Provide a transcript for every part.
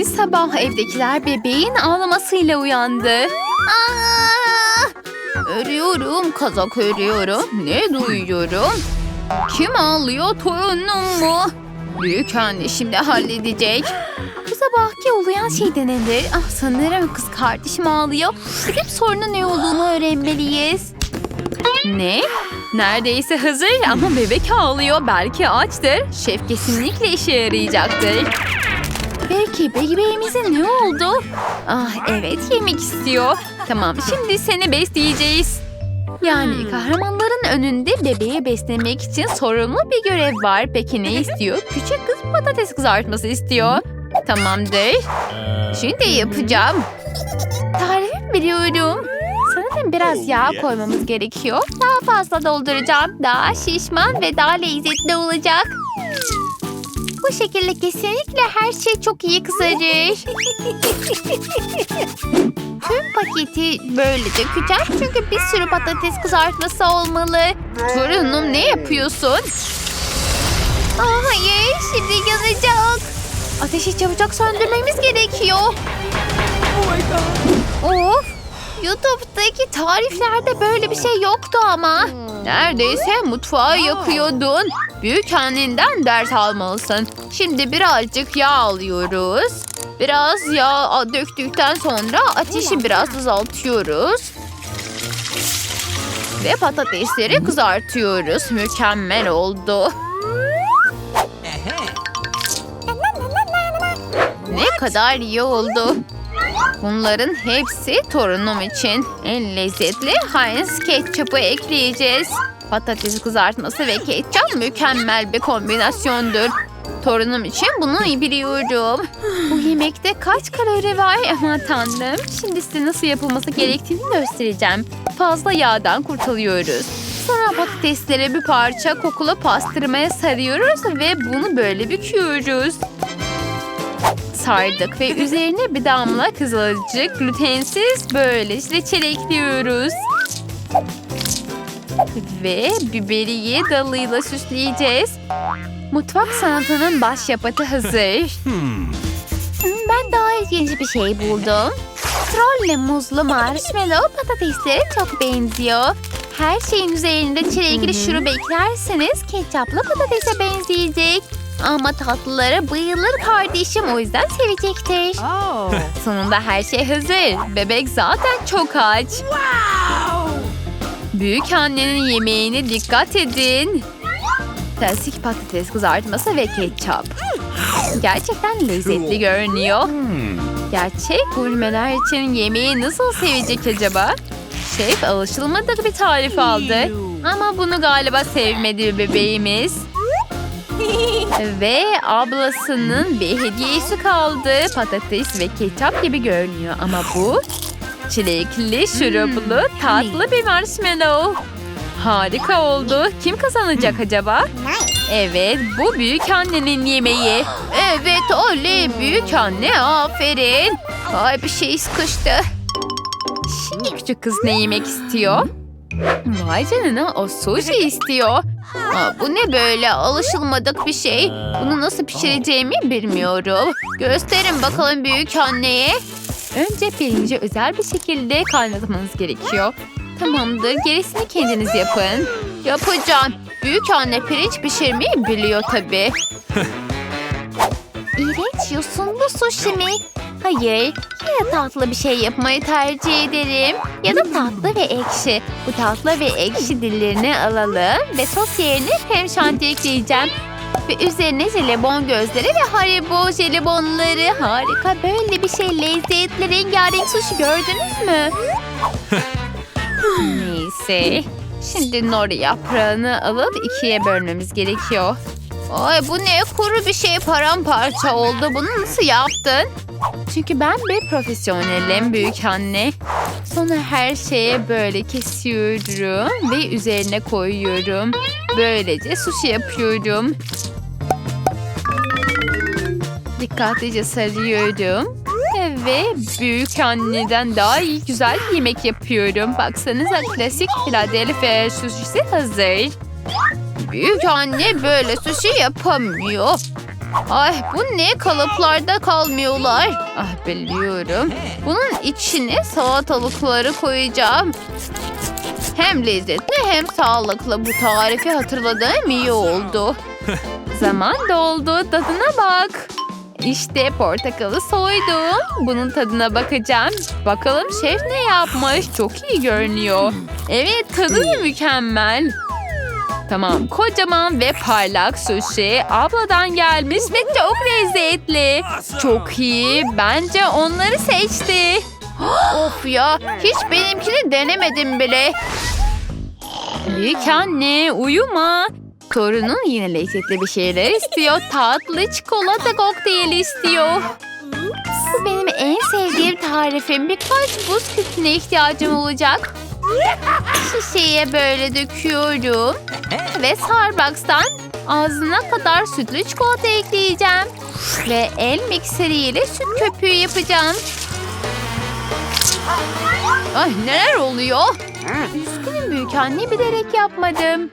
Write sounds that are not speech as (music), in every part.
Şimdi sabah evdekiler bebeğin ağlamasıyla uyandı. Aa! Örüyorum, kazak örüyorum. Ne duyuyorum? Kim ağlıyor torunum mu? Büyük anne şimdi halledecek. Bu sabahki uluyan şeyden nedir? Ah sanırım kız kardeşim ağlıyor. Gidip sorunun ne olduğunu öğrenmeliyiz. Ne? Neredeyse hazır ama bebek ağlıyor. Belki açtır. Şef kesinlikle işe yarayacaktır. Belki bebeğimizin ne oldu? Ah evet yemek istiyor. Tamam şimdi seni besleyeceğiz. Yani kahramanların önünde bebeği beslemek için sorumlu bir görev var. Peki ne (laughs) istiyor? Küçük kız patates kızartması istiyor. Tamamdır. Şimdi yapacağım. Tarifi biliyorum. Sanırım biraz yağ koymamız gerekiyor. Daha fazla dolduracağım. Daha şişman ve daha lezzetli olacak. Bu şekilde kesinlikle her şey çok iyi kızarır. (laughs) Tüm paketi böyle dökeceğim çünkü bir sürü patates kızartması olmalı. Torunum ne yapıyorsun? Aa, hayır şimdi yanacak. Ateşi çabucak söndürmemiz gerekiyor. Of! YouTube'daki tariflerde böyle bir şey yoktu ama. Neredeyse mutfağı yakıyordun. Büyük annenden ders almalısın. Şimdi birazcık yağ alıyoruz. Biraz yağ döktükten sonra ateşi biraz azaltıyoruz. Ve patatesleri kızartıyoruz. Mükemmel oldu. Ne kadar iyi oldu. Bunların hepsi torunum için. En lezzetli Heinz ketçapı ekleyeceğiz. Patates kızartması ve ketçap mükemmel bir kombinasyondur. Torunum için bunu biliyorum. Bu yemekte kaç kalori var aman tanrım. Şimdi size nasıl yapılması gerektiğini göstereceğim. Fazla yağdan kurtuluyoruz. Sonra patatesleri bir parça kokulu pastırmaya sarıyoruz ve bunu böyle büküyoruz sardık ve üzerine bir damla kızılcık glutensiz böylece reçel ekliyoruz. Ve biberiye dalıyla süsleyeceğiz. Mutfak sanatının başyapıtı hazır. Ben daha ilginç bir şey buldum. Trolle muzlu marshmallow patateslere çok benziyor. Her şeyin üzerinde çilekli şurup eklerseniz ketçaplı patatese benzeyecek. Ama tatlılara bayılır kardeşim o yüzden sevecektir. (laughs) Sonunda her şey hazır. Bebek zaten çok aç. Büyük annenin yemeğine dikkat edin. Klasik patates kızartması ve ketçap. Gerçekten lezzetli görünüyor. Gerçek gurmeler için yemeği nasıl sevecek acaba? Şef alışılmadık bir tarif aldı. Ama bunu galiba sevmedi bebeğimiz. (laughs) Ve ablasının bir hediyesi kaldı. Patates ve ketçap gibi görünüyor ama bu çilekli şuruplu tatlı bir marshmallow. Harika oldu. Kim kazanacak acaba? Evet, bu büyük annenin yemeği. Evet, oley büyük anne, aferin. Ay bir şey sıkıştı. Şimdi küçük kız ne yemek istiyor? Vay canına o sushi istiyor. Aa, bu ne böyle alışılmadık bir şey. Bunu nasıl pişireceğimi bilmiyorum. Gösterin bakalım büyük anneye. Önce pirinci özel bir şekilde kaynatmanız gerekiyor. Tamamdır gerisini kendiniz yapın. Yapacağım. Büyük anne pirinç pişirmeyi biliyor tabii. (laughs) İğrenç yosunlu sushi mi? Hayır, ya tatlı bir şey yapmayı tercih ederim ya da tatlı ve ekşi. Bu tatlı ve ekşi dillerini alalım ve sos yerine krem şanti ekleyeceğim. Ve üzerine jelibon gözleri ve haribo jelibonları. Harika böyle bir şey lezzetli rengarenk sushi gördünüz mü? (laughs) Neyse. Şimdi nori yaprağını alıp ikiye bölmemiz gerekiyor. Ay bu ne kuru bir şey paramparça oldu. Bunu nasıl yaptın? Çünkü ben bir profesyonelim büyük anne. Sonra her şeye böyle kesiyorum ve üzerine koyuyorum. Böylece sushi yapıyorum. Dikkatlice sarıyorum. Ve büyük anneden daha iyi güzel yemek yapıyorum. Baksanıza klasik Philadelphia sushisi hazır. Büyük anne böyle sushi yapamıyor. Ay bu ne kalıplarda kalmıyorlar. Ah biliyorum. Bunun içine salatalıkları koyacağım. Hem lezzetli hem sağlıklı bu tarifi hatırladığım iyi oldu. Zaman doldu tadına bak. İşte portakalı soydum. Bunun tadına bakacağım. Bakalım şef ne yapmış. Çok iyi görünüyor. Evet tadı da mükemmel. Tamam kocaman ve parlak sushi abladan gelmiş ve çok lezzetli. Çok iyi. Bence onları seçti. of ya hiç benimkini denemedim bile. Büyük anne uyuma. Torunun yine lezzetli bir şeyler istiyor. Tatlı çikolata kokteyli istiyor. Bu benim en sevdiğim tarifim. Birkaç buz küpüne ihtiyacım olacak. Şişeye böyle döküyorum. Ve Starbucks'tan ağzına kadar sütlü çikolata ekleyeceğim. Ve el mikseriyle süt köpüğü yapacağım. Ay neler oluyor? Üzgünüm büyük anne bilerek yapmadım.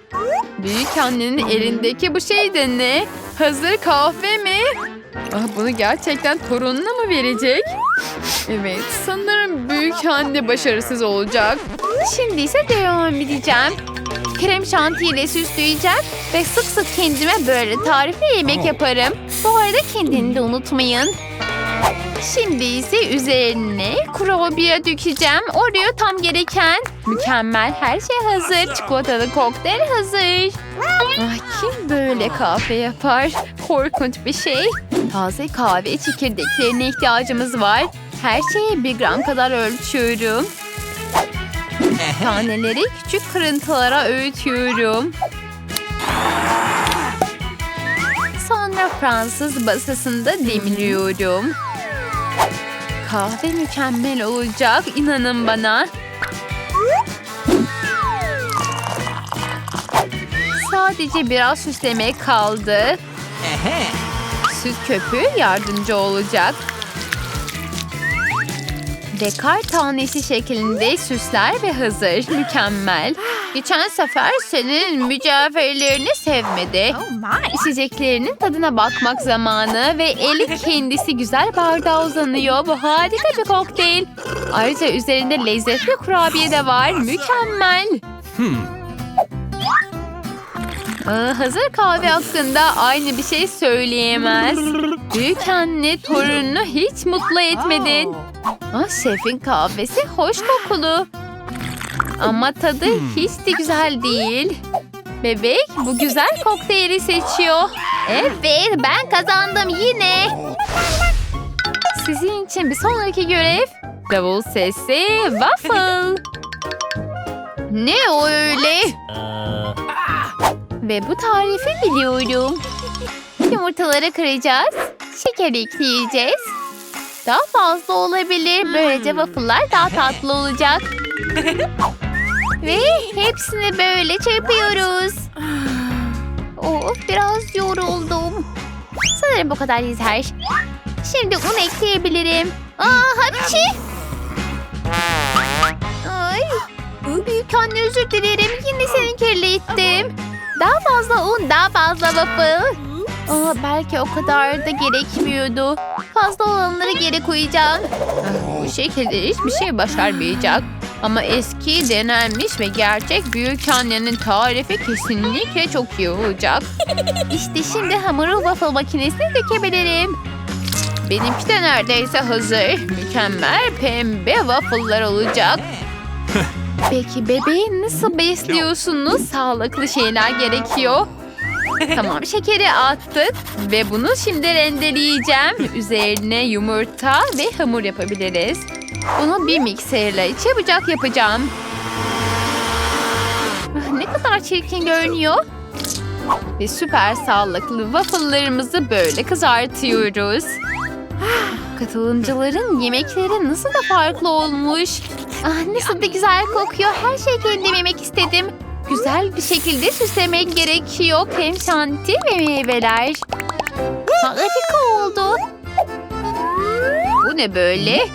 Büyük annenin elindeki bu şey de ne? Hazır kahve mi? Ah, bunu gerçekten torununa mı verecek? Evet sanırım büyük anne başarısız olacak. Şimdi ise devam edeceğim. Krem şantiyle süsleyeceğim ve sık sık kendime böyle tarifli yemek yaparım. Bu arada kendini de unutmayın. Şimdi ise üzerine kurabiye dökeceğim. Oraya tam gereken. Mükemmel her şey hazır. Çikolatalı kokteyl hazır. Ay, kim böyle kahve yapar? Korkunç bir şey. Taze kahve çekirdeklerine ihtiyacımız var. Her şeyi bir gram kadar ölçüyorum. (laughs) Taneleri küçük kırıntılara öğütüyorum. Sonra Fransız basısında demliyorum. Kahve mükemmel olacak. inanın bana. Sadece biraz süslemek kaldı. Süt köpüğü yardımcı olacak. Ve kar tanesi şeklinde süsler ve hazır. Mükemmel. Geçen sefer senin mücevherlerini sevmedi. İçeceklerinin tadına bakmak zamanı ve eli kendisi güzel bardağa uzanıyor. Bu harika bir kokteyl. Ayrıca üzerinde lezzetli kurabiye de var. Mükemmel. Aa, hazır kahve hakkında aynı bir şey söyleyemez. Büyük anne torununu hiç mutlu etmedin. Ah, şefin kahvesi hoş kokulu. Ama tadı hiç de güzel değil. Bebek bu güzel kokteyli seçiyor. Evet ben kazandım yine. Sizin için bir sonraki görev davul sesi waffle. Ne o öyle? Ve bu tarifi biliyorum. Yumurtaları kıracağız. Şeker ekleyeceğiz. Daha fazla olabilir. Böylece waffle'lar daha tatlı olacak. (laughs) Ve hepsini böyle çırpıyoruz. (sighs) Of biraz yoruldum. Sanırım bu kadar yeter. Şimdi un ekleyebilirim. Aa hapçi. Ay. Büyük anne özür dilerim. Yine seni kirlettim. Daha fazla un, daha fazla waffle. Aa, belki o kadar da gerekmiyordu. Fazla olanları geri koyacağım. Bu şekilde hiçbir şey başarmayacak. Ama eski, denenmiş ve gerçek büyük annenin tarifi kesinlikle çok iyi olacak. İşte şimdi hamuru waffle makinesine dökebilirim. Benimki de neredeyse hazır. Mükemmel pembe waffle'lar olacak. (laughs) Peki bebeği nasıl besliyorsunuz? Sağlıklı şeyler gerekiyor. Tamam (laughs) şekeri attık ve bunu şimdi rendeleyeceğim. Üzerine yumurta ve hamur yapabiliriz. Bunu bir mikserle çabucak yapacağım. Ah, Ne kadar çirkin görünüyor. Ve süper sağlıklı waffle'larımızı böyle kızartıyoruz. Ah, Katılımcıların yemekleri nasıl da farklı olmuş. Ah, nasıl da güzel kokuyor. Her şeyi kendim yemek istedim. Güzel bir şekilde süslemek gerekiyor. Krem şanti ve meyveler. Harika oldu. Bu ne böyle?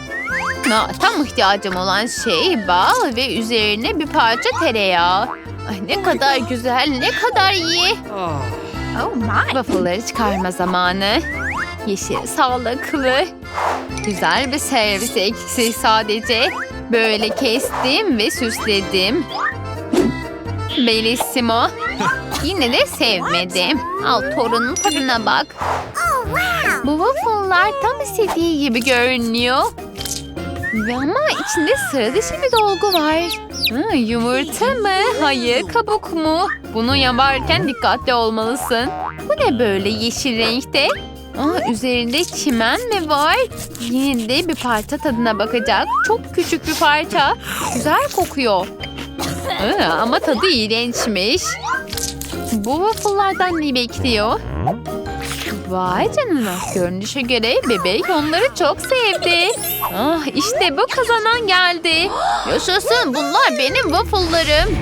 Ha, tam ihtiyacım olan şey bal ve üzerine bir parça tereyağı. Ay, ne kadar güzel, ne kadar iyi. Oh. Waffle'ları çıkarma zamanı. Yeşil sağlıklı. Güzel bir servis eksik sadece. Böyle kestim ve süsledim. Bellissimo. Yine de sevmedim. Al torunun tadına bak. Bu waffle'lar tam istediği gibi görünüyor. Ve ama içinde sıra dışı bir dolgu var. Ha, yumurta mı? Hayır, kabuk mu? Bunu yaparken dikkatli olmalısın. Bu ne böyle yeşil renkte? Aa, üzerinde çimen mi var? Yine de bir parça tadına bakacak. Çok küçük bir parça. Güzel kokuyor. Aa, ama tadı iğrençmiş. Bu waffle'lardan ne bekliyor? Vay canına. Görünüşe göre bebek onları çok sevdi. Ah işte bu kazanan geldi. Yaşasın bunlar benim waffle'larım.